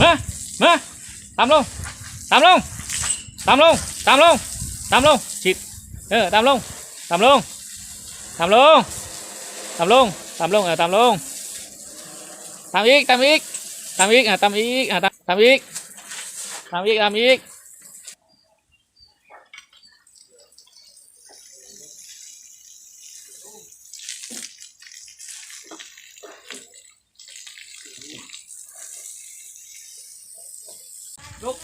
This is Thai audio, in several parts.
มามาตามลงตามลงตามลงตามลงตามลงชิดเออตามลงตามลงตามลงตามลงตามลงเออตามลงตามอีกตามอีกตามอีกอะตามอีกอะตามตามอีกตามอีกตามอีก ลุก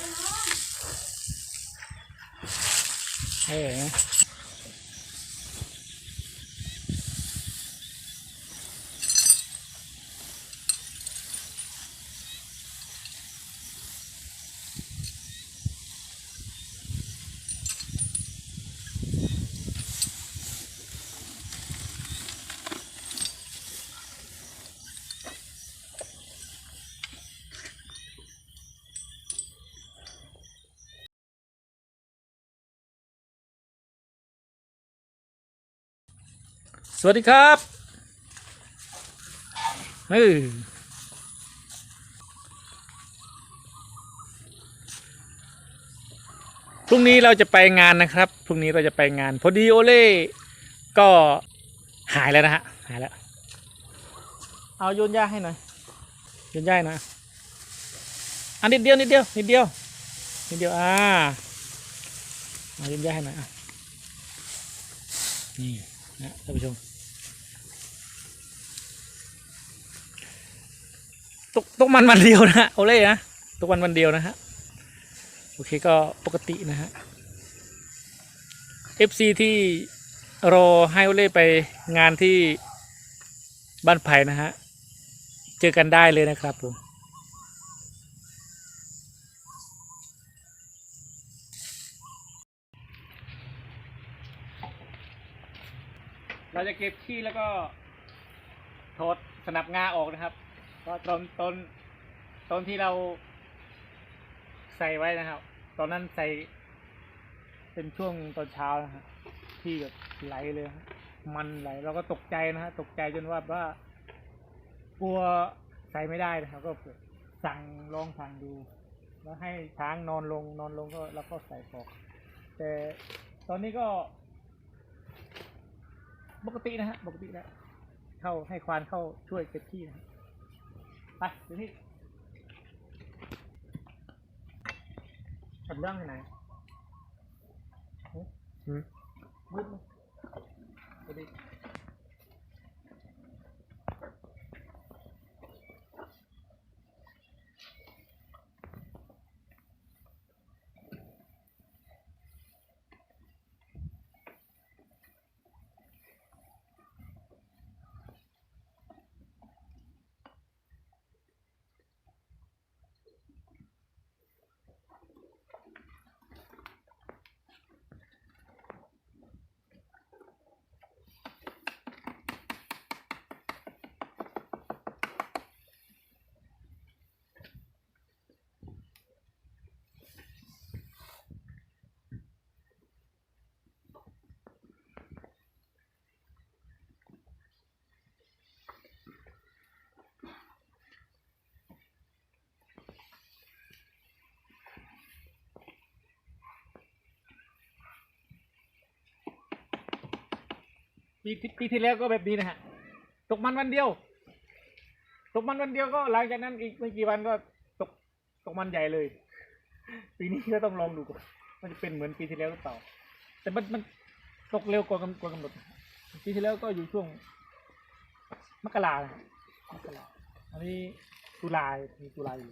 วัสดีครับเออพรุ่งนี้เราจะไปงานนะครับ พรุ่งนี้เราจะไปงาน พอดีโอเล่ก็หายแล้วนะฮะ หายแล้ว เอาโยนหญ้าให้หน่อยโยนหญ้าให้หน่อยอันนิดเดียวนิดเดียวนิดเดียวนิดเดียว อ่าเอาโยนหญ้าให้หน่อยอะนี่นะท่านผู้ชม ตกตกมันวันเดียวนะฮะโอเล่นะตกวันวันเดียวนะฮะโอเคก็ปกตินะฮะ FC ที่รอให้โอเล่ไปงานที่บ้านไผ่นะฮะ เจอกันได้เลยนะครับผมเราจะเก็บขี้แล้วก็ถอดสนับงาออกนะครับ ก็ตอนตอนตอนที่เราใส่ไว้นะครับ ตอนนั้นใส่ เป็นช่วงตอนเช้านะฮะที่แบบไหลเลยฮะมันไหลเราก็ตกใจนะฮะตกใจจนว่าว่ากลัวใส่ไม่ได้นะครับ ก็สั่งลองสั่งดู แล้วให้ช้างนอนลงนอนลงก็แล้วก็ใส่ปอก แต่ตอนนี้ก็ ปกตินะฮะปกติแล้วเข้าให้ควานเข้าช่วยเก็บที่นะฮะ ไปเดี๋ยวนี้ขัดเรื่องที่ไหนหึอืมมืดมั้ยเดี๋ยวดิ ปีที่ปีที่แล้วก็แบบนี้นะฮะ ตกมันวันเดียว ตกมันวันเดียวก็หลังจากนั้นอีกไม่กี่วันก็ตกตกมันใหญ่เลย ปีนี้ก็ต้องลองดูก่อนมันจะเป็นเหมือนปีที่แล้วหรือเปล่า แต่มันมันตกเร็วกว่ากำกว่ากำหนดปีที่แล้วก็อยู่ช่วงมกรานะฮะมกราอันนี้ตุลามีตุลาอยู่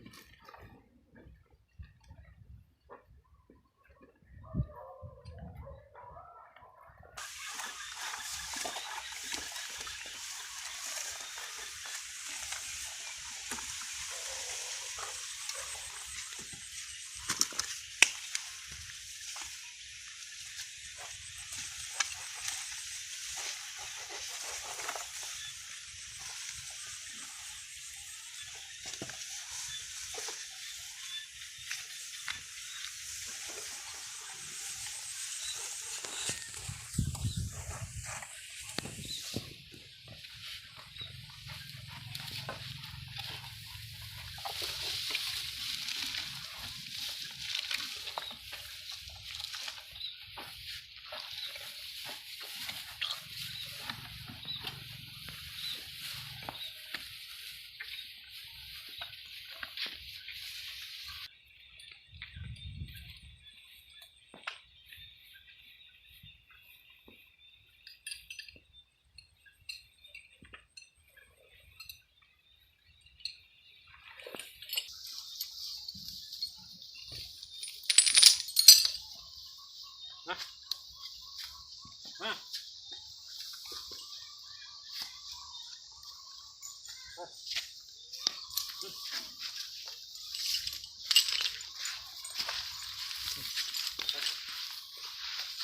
มา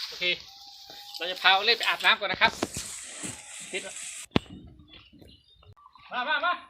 โอเค เราจะพาเล่นไปอาบน้ำก่อนนะครับ มา มา มา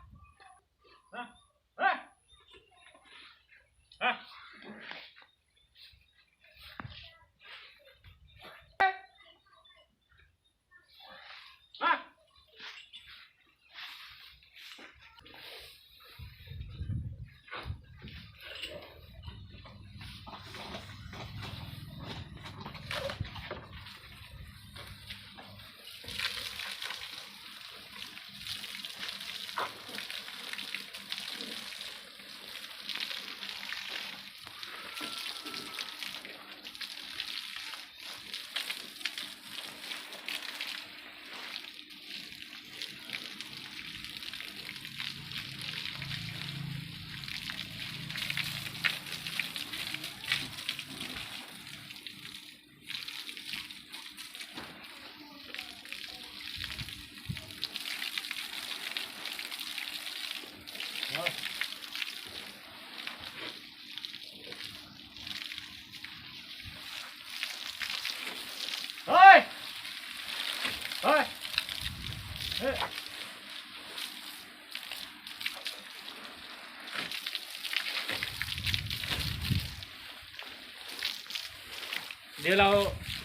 ดี๋ยวเรา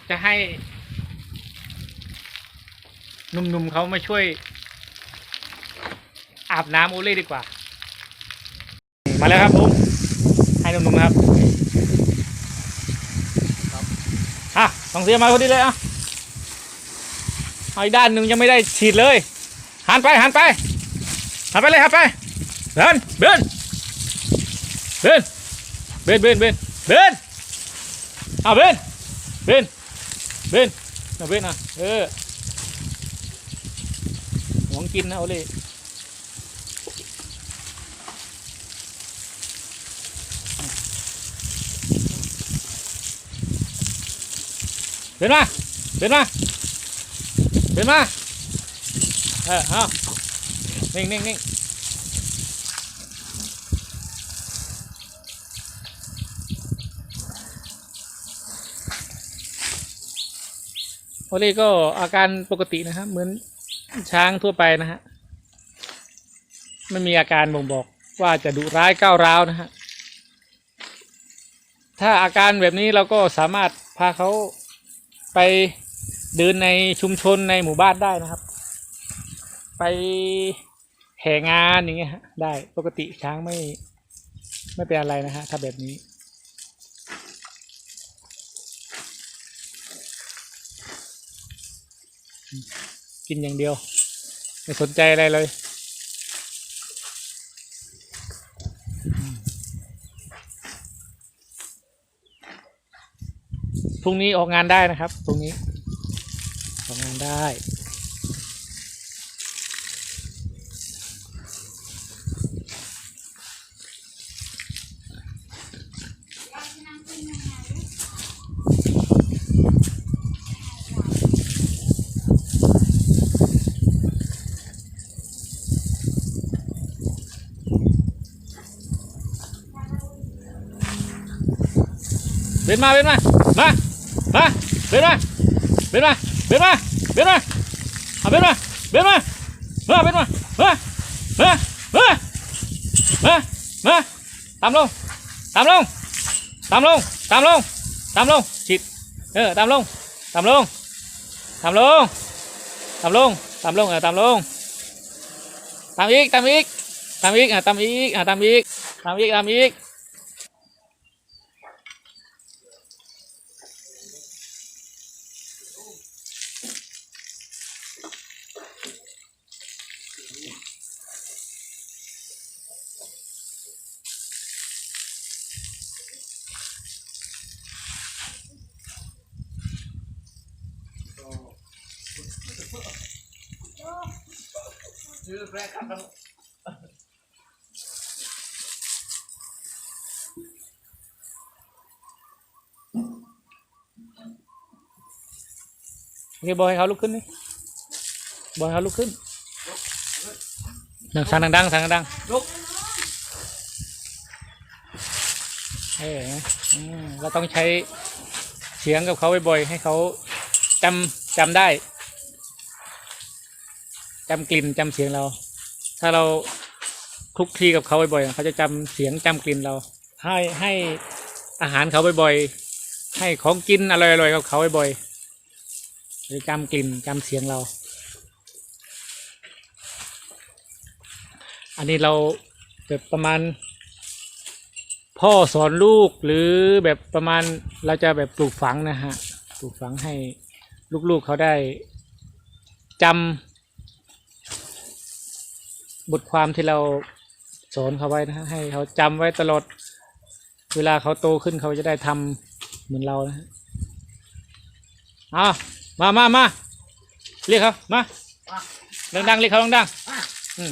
จะให้หนุ่มๆเขามาช่วย อาบน้ำโอเล่ดีกว่า มาแล้วครับลุงให้หนุ่มๆนะครับครับอะต้องเสียมาพอดีเลยอะเอาอีกด้านหนึ่งยังไม่ได้ฉีดเลยหันไปหันไปหันไปเลยหันไปเดินเดินเดินเบนเบนเบนเบนเอาเบน เบนเบนเอาเบนอะเออหวงกินนะโอเล่เดินมาเดินมาเดินมาเออเอานิ่งนิ่งนิ่ง อเล่ก็อาการปกตินะครับ เหมือนช้างทั่วไปนะฮะไม่มีอาการบ่งบอกว่าจะดุร้ายก้าวร้าวนะฮะถ้าอาการแบบนี้เราก็สามารถพาเขาไปเดินในชุมชนในหมู่บ้านได้นะครับ ไปแห่งานอย่างเงี้ยฮะได้ปกติช้างไม่ไม่เป็นอะไรนะฮะถ้าแบบนี้ กินอย่างเดียว ไม่สนใจอะไรเลย พรุ่งนี้ออกงานได้นะครับพรุ่งนี้ ออกงานได้ เบนมาเบนมามามาเบนมาเบนมาเบนมาเบนมาเอาเบนมาเบนมามาเบนมามามามามามาตามลงตามลงตามลงตามลงตามลงชิดเออตามลงตามลงตามลงตามลงตามลงเออตามลงตามอีกตามอีกตามอีกอะตามอีกอะตามอีกตามอีกตามอีก ชื่อแรกครับโอเคบอกให้เขาลุกขึ้นนี่บอกให้เขาลุกขึ้นดังสั่งดังๆสั่งดังๆลุกเอออืมเราต้องใช้เสียงกับเขาบ่อยๆให้เขาจำจำได้ จำกลิ่นจำเสียงเรา ถ้าเราคลุกคลีกับเขาบ่อยๆเขาจะจำเสียงจำกลิ่นเรา ให้ให้อาหารเขาบ่อยๆให้ของกินอร่อยๆกับเขาบ่อยๆจะจำกลิ่นจำเสียงเรา อันนี้เราแบบประมาณ พ่อสอนลูกหรือแบบประมาณเราจะแบบปลูกฝังนะฮะปลูกฝังให้ลูกๆเขาได้จำ บทความที่เราสอนเขาไว้นะฮะให้เขาจำไว้ตลอด เวลาเขาโตขึ้นเขาจะได้ทำเหมือนเรานะฮะอะมามามาเรียกเขามามาดังๆเรียกเขาดังมาๆอืม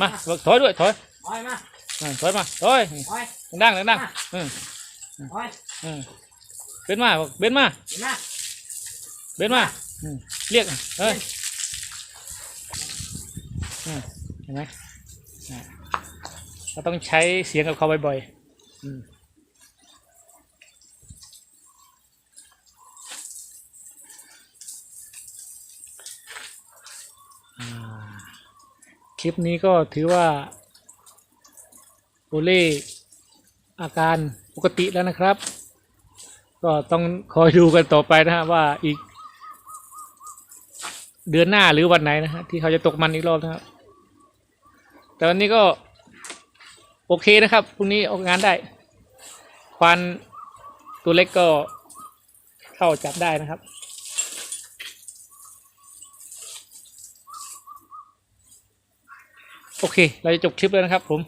มาบอกถอยด้วยถอยถอยมาอะถอยมาถอยถอยดังๆดังๆอืมถอยอืมเบนมาบอกเบนมาเห็นไหมเบนมาอืมเรียกเอ้ยอืมเห็นไหมเราต้องใช้เสียงกับเขาบ่อยๆอืมคลิปนี้ก็ถือว่าโอเล่อาการปกติแล้วนะครับ ก็ต้องคอยดูกันต่อไปนะฮะว่าอีก เดือนหน้าหรือวันไหนนะฮะที่เขาจะตกมันอีกรอบนะครับ แต่วันนี้ก็ โอเคนะครับพรุ่งนี้ออกงานได้ ควันตัวเล็กก็เข้าจับได้นะครับ โอเค เราจะจบคลิปแล้วนะครับผม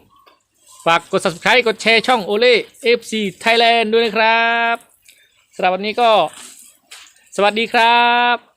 ฝากกด subscribe กดแชร์ช่อง o l e FC Thailand ด้วยนะครับสำหรับวันนี้ก็ สวัสดีครับ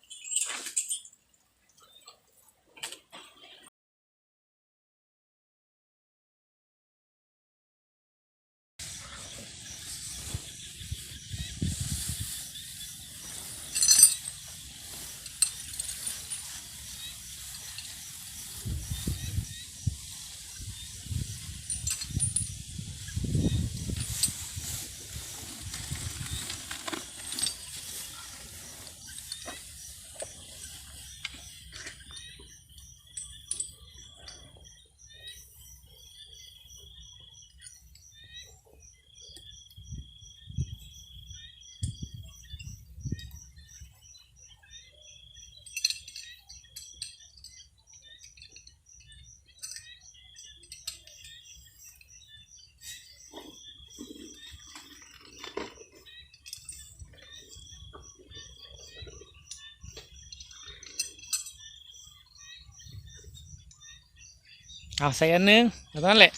เอาใส่อันนึงแล้วนั้นแหละ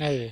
เออ